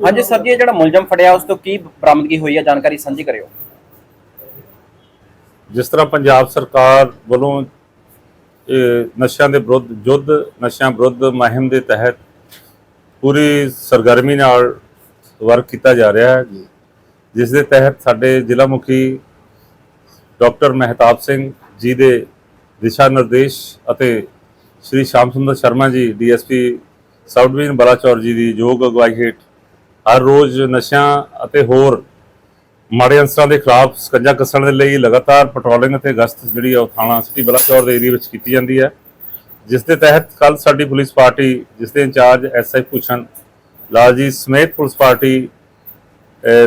ਹਾਂਜੀ ਸਰ ਜੀ, ਇਹ ਜਿਹੜਾ ਮੁਲਜ਼ਮ ਫੜਿਆ, ਉਸ ਤੋਂ ਕੀ ਬਰਾਮਦਗੀ ਹੋਈ ਹੈ? ਜਾਣਕਾਰੀ ਸਾਂਝੀ ਕਰਿਓ। ਜਿਸ ਤਰ੍ਹਾਂ ਪੰਜਾਬ ਸਰਕਾਰ ਵੱਲੋਂ ਨਸ਼ਿਆਂ ਦੇ ਵਿਰੁੱਧ ਯੁੱਧ ਨਸ਼ਿਆਂ ਵਿਰੁੱਧ ਮੁਹਿੰਮ ਦੇ ਤਹਿਤ ਪੂਰੀ ਸਰਗਰਮੀ ਨਾਲ ਵਰਕ ਕੀਤਾ ਜਾ ਰਿਹਾ ਹੈ। ਜਿਸ ਦੇ ਤਹਿਤ ਸਾਡੇ ਜ਼ਿਲ੍ਹਾ ਮੁਖੀ ਡਾਕਟਰ ਮਹਿਤਾਬ ਸਿੰਘ ਜੀ ਦੇ ਦਿਸ਼ਾ ਨਿਰਦੇਸ਼ ਅਤੇ ਸ਼੍ਰੀ ਸ਼ਾਮ ਸੁੰਦਰ Sharma ji DSP south division Balachaur ਜੀ ਦੀ ਯੋਗ ਅਗਵਾਈ ਹੇਠ ਹਰ ਰੋਜ਼ ਨਸ਼ਿਆਂ ਅਤੇ ਹੋਰ ਮਾੜੇ ਅਨਸਰਾਂ ਦੇ ਖਿਲਾਫ ਸਕੰਜਾ ਕੱਸਣ ਦੇ ਲਈ ਲਗਾਤਾਰ ਪੈਟਰੋਲਿੰਗ ਅਤੇ ਗਸ਼ਤ ਜਿਹੜੀ ਆ ਉਹ ਥਾਣਾ ਸਿਟੀ ਬਲਾਚੌਰ ਦੇ ਏਰੀਆ ਵਿੱਚ ਕੀਤੀ ਜਾਂਦੀ ਹੈ। ਜਿਸ ਦੇ ਤਹਿਤ ਕੱਲ ਸਾਡੀ ਪੁਲਿਸ ਪਾਰਟੀ, ਜਿਸ ਦੇ ਇੰਚਾਰਜ ਐਸਆਈ ਭੂਸ਼ਣ ਲਾਲ ਜੀ ਸਮੇਤ ਪੁਲਿਸ ਪਾਰਟੀ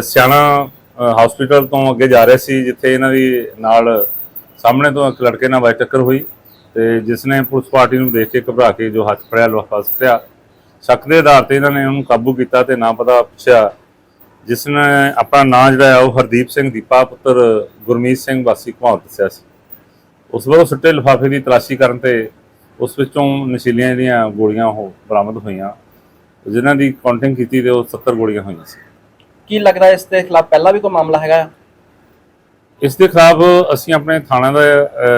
ਸਿਆਣਾ ਹਸਪੀਟਲ ਤੋਂ ਅੱਗੇ ਜਾ ਰਹੇ ਸੀ, ਜਿੱਥੇ ਇਹਨਾਂ ਦੀ ਨਾਲ ਸਾਹਮਣੇ ਤੋਂ ਇੱਕ ਲੜਕੇ ਨਾਲ ਬਾਈ ਟੱਕਰ ਹੋਈ ਤੇ ਜਿਸ ਨੇ ਪੁਲਿਸ ਪਾਰਟੀ ਨੂੰ ਦੇਖ ਕੇ ਘਬਰਾ ਕੇ ਜੋ ਹੱਥ ਫੜਿਆ, ਲੋਹਾ ਸੁੱਟਿਆ ਸ਼ੱਕ ਦੇ ਆਧਾਰ ਤੇ ਇਹਨਾਂ ਨੇ ਉਹਨੂੰ ਕਾਬੂ ਕੀਤਾ ਤੇ ਨਾਂ ਪਤਾ ਪੁੱਛਿਆ। ਜਿਸ ਨੇ ਆਪਣਾ ਨਾਂ ਜਿਹੜਾ ਹੈ ਉਹ ਹਰਦੀਪ ਸਿੰਘ ਦੀਪਾ ਪੁੱਤਰ ਗੁਰਮੀਤ ਸਿੰਘ ਵਾਸੀ ਘੁਮਾਰ ਦੱਸਿਆ ਸੀ। ਉਸ ਵੱਲੋਂ ਸੁੱਟੇ ਲਿਫਾਫੇ ਦੀ ਤਲਾਸ਼ੀ ਕਰਨ ਤੇ ਉਸ ਵਿੱਚੋਂ ਨਸ਼ੀਲੀਆਂ ਜਿਹੜੀਆਂ ਗੋਲੀਆਂ ਉਹ ਬਰਾਮਦ ਹੋਈਆਂ। ਜਿਨ੍ਹਾਂ ਦੀ ਕਾਊਂਟਿੰਗ ਕੀਤੀ ਤੇ ਉਹ 70 ਗੋਲੀਆਂ ਹੋਈਆਂ ਸੀ। ਕੀ ਲੱਗਦਾ ਇਸ ਦੇ ਖਿਲਾਫ ਪਹਿਲਾਂ ਵੀ ਕੋਈ ਮਾਮਲਾ ਹੈਗਾ? ਇਸ ਦੇ ਖਿਲਾਫ ਅਸੀਂ ਆਪਣੇ ਥਾਣਾ ਦਾ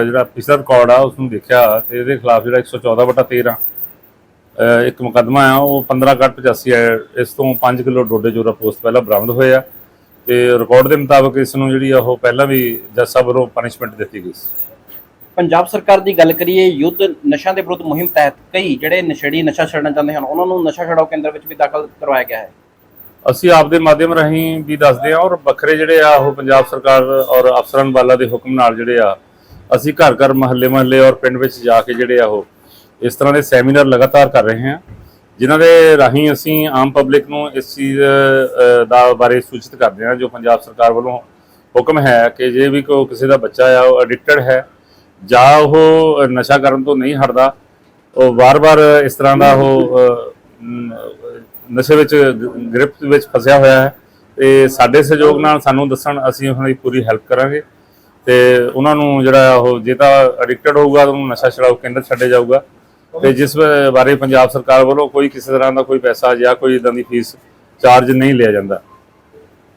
ਜਿਹੜਾ ਪਿਛਲਾ ਰਿਕਾਰਡ ਆ ਉਸ ਨੂੰ ਦੇਖਿਆ ਤੇ ਇਹਦੇ ਖਿਲਾਫ ਜਿਹੜਾ 114 ਬਟਾ 13 ਅਹ, ਇੱਕ ਮੁਕੱਦਮਾ ਆ ਉਹ 15 ਕੱਟ 85 ਹੈ। ਇਸ ਤੋਂ 5 ਕਿਲੋ ਡੋਡੇ ਜੋਰਾ ਪੋਸਟ ਪਹਿਲਾਂ ਬਰਾਮਦ ਹੋਏ ਆ ਤੇ ਰਿਕਾਰਡ ਦੇ ਮੁਤਾਬਕ ਇਸ ਨੂੰ ਜਿਹੜੀ ਆ ਉਹ ਪਹਿਲਾਂ ਵੀ ਜੱਜ ਸਾਹਿਬ ਵੱਲੋਂ ਪਨਿਸ਼ਮੈਂਟ ਦਿੱਤੀ ਗਈ ਸੀ। ਪੰਜਾਬ ਸਰਕਾਰ ਦੀ ਗੱਲ ਕਰੀਏ ਯੁੱਧ ਨਸ਼ਿਆਂ ਦੇ ਵਿਰੁੱਧ ਮੁਹਿੰਮ ਤਹਿਤ ਕਈ ਜਿਹੜੇ ਨਸ਼ੇੜੀ ਨਸ਼ਾ ਛੱਡਣਾ ਚਾਹੁੰਦੇ ਹਨ ਉਹਨਾਂ ਨੂੰ ਨਸ਼ਾ ਛਡਾਓ ਕੇਂਦਰ ਵਿੱਚ ਵੀ ਦਾਖਲ ਕਰਵਾਇਆ ਗਿਆ ਹੈ। ਅਸੀਂ ਆਪ ਦੇ ਮਾਧਿਅਮ ਰਾਹੀਂ ਵੀ ਦੱਸਦੇ ਹਾਂ ਔਰ ਵੱਖਰੇ ਜਿਹੜੇ ਆ ਉਹ ਪੰਜਾਬ ਸਰਕਾਰ ਔਰ ਅਫਸਰਾਂ ਵਾਲਾ ਦੇ ਹੁਕਮ ਨਾਲ ਜਿਹੜੇ ਆ ਅਸੀਂ ਘਰ ਘਰ ਮਹੱਲੇ ਮਹੱਲੇ ਔਰ ਪਿੰਡ ਵਿੱਚ ਜਾ ਕੇ ਜਿਹੜੇ ਆ ਉਹ ਇਸ ਤਰ੍ਹਾਂ ਦੇ ਸੈਮੀਨਾਰ ਲਗਾਤਾਰ ਕਰ ਰਹੇ ਹਾਂ, ਜਿਨ੍ਹਾਂ ਦੇ ਰਾਹੀਂ ਅਸੀਂ ਆਮ ਪਬਲਿਕ ਨੂੰ ਇਸ ਚੀਜ਼ ਦਾ ਬਾਰੇ ਸੂਚਿਤ ਕਰਦੇ ਹਾਂ, ਜੋ ਪੰਜਾਬ ਸਰਕਾਰ ਵੱਲੋਂ ਹੁਕਮ ਹੈ ਕਿ ਜੇ ਵੀ ਕੋਈ ਕਿਸੇ ਦਾ ਬੱਚਾ ਆ, ਉਹ ਐਡਿਕਟਡ ਹੈ, ਜਾਂ ਉਹ ਨਸ਼ਾ ਕਰਨ ਤੋਂ ਨਹੀਂ ਹਟਦਾ, ਉਹ ਵਾਰ-ਵਾਰ ਇਸ ਤਰ੍ਹਾਂ ਦਾ ਉਹ ਨਸ਼ੇ ਵਿੱਚ ਗ੍ਰਿਫਤ ਵਿੱਚ ਫਸਿਆ ਹੋਇਆ ਹੈ, ਤੇ ਸਾਡੇ ਸਹਿਯੋਗ ਨਾਲ ਸਾਨੂੰ ਦੱਸਣ ਅਸੀਂ ਉਹਨਾਂ ਦੀ ਪੂਰੀ ਹੈਲਪ ਕਰਾਂਗੇ, ਤੇ ਉਹਨਾਂ ਨੂੰ ਜਿਹੜਾ ਉਹ, ਜੇ ਤਾਂ ਐਡਿਕਟਡ ਹੋਊਗਾ ਤਾਂ ਉਹਨੂੰ ਨਸ਼ਾ ਛਡਾਓ ਕੇਂਦਰ ਛੱਡੇ ਜਾਊਗਾ ਤੇ ਜਿਸ ਬਾਰੇ ਪੰਜਾਬ ਸਰਕਾਰ ਵੱਲੋਂ ਕੋਈ ਕਿਸੇ ਤਰ੍ਹਾਂ ਦਾ ਕੋਈ ਪੈਸਾ ਜਾਂ ਕੋਈ ਇਦਾਂ ਦੀ ਫੀਸ ਚਾਰਜ ਨਹੀਂ ਲਿਆ ਜਾਂਦਾ।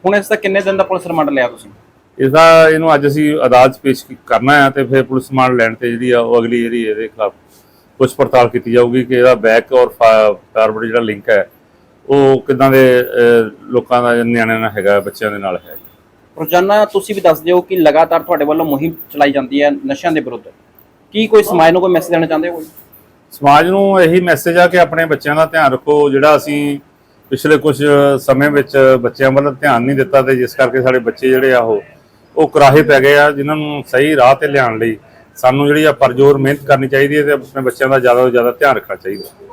ਹੁਣ ਇਸ ਦਾ ਕਿੰਨੇ ਦਿਨ ਦਾ ਪੁਲਿਸ ਰਿਮਾਂਡ ਲਿਆ ਤੁਸੀਂ? ਇਸ ਦਾ ਇਹਨੂੰ ਅੱਜ ਅਸੀਂ ਅਦਾਲਤ 'ਚ ਪੇਸ਼ ਕਰਨਾ ਹੈ ਤੇ ਫਿਰ ਪੁਲਿਸ ਮਾਨ ਲੈਣ ਤੇ ਜਿਹੜੀ ਆ ਉਹ ਅਗਲੀ ਜਿਹੜੀ ਇਹਦੇ ਖਿਲਾਫ ਪੁੱਛ ਪੜਤਾਲ ਕੀਤੀ ਜਾਊਗੀ ਕਿ ਇਹਦਾ ਬੈਕ ਔਰ ਫਾਰਵਰਡ ਜਿਹੜਾ ਲਿੰਕ ਹੈ ਉਹ ਕਿਦਾਂ ਦੇ ਲੋਕਾਂ ਦਾ ਨਿਆਣਿਆਂ ਨਾਲ ਹੈਗਾ ਬੱਚਿਆਂ ਦੇ ਨਾਲ ਹੈ ਰੋਜ਼ਾਨਾ ਤੁਸੀਂ ਵੀ ਦੱਸਦੇ ਹੋ ਕਿ ਲਗਾਤਾਰ ਤੁਹਾਡੇ ਵੱਲੋਂ ਮੁਹਿੰਮ ਚਲਾਈ ਜਾਂਦੀ ਹੈ ਨਸ਼ਿਆਂ ਦੇ ਵਿਰੁੱਧ। ਕੀ ਕੋਈ ਸਮਾਜ ਨੂੰ ਕੋਈ ਮੈਸੇਜ ਦੇਣਾ ਚਾਹੁੰਦੇ ਹੋ ਕੋਈ? ਸਮਾਜ ਨੂੰ ਇਹੀ ਮੈਸੇਜ ਆ ਕਿ ਆਪਣੇ ਬੱਚਿਆਂ ਦਾ ਧਿਆਨ ਰੱਖੋ, ਜਿਹੜਾ ਅਸੀਂ ਪਿਛਲੇ ਕੁਝ ਸਮੇਂ ਵਿੱਚ ਬੱਚਿਆਂ ਵੱਲ ਧਿਆਨ ਨਹੀਂ ਦਿੱਤਾ ਤੇ ਜਿਸ ਕਰਕੇ ਸਾਡੇ ਬੱਚੇ ਜਿਹੜੇ ਆ ਉਹ ਉਹ ਕਰਾਹੇ ਪੈ ਗਏ ਆ, ਜਿਨ੍ਹਾਂ ਨੂੰ ਸਹੀ ਰਾਹ ਤੇ ਲਿਆਉਣ ਲਈ ਸਾਨੂੰ ਜਿਹੜੀ ਆ ਪਰਜੋਰ ਮਿਹਨਤ ਕਰਨੀ ਚਾਹੀਦੀ ਹੈ ਤੇ ਆਪਣੇ ਬੱਚਿਆਂ ਦਾ ਜ਼ਿਆਦਾ ਤੋਂ ਜ਼ਿਆਦਾ ਧਿਆਨ ਰੱਖਣਾ ਚਾਹੀਦਾ।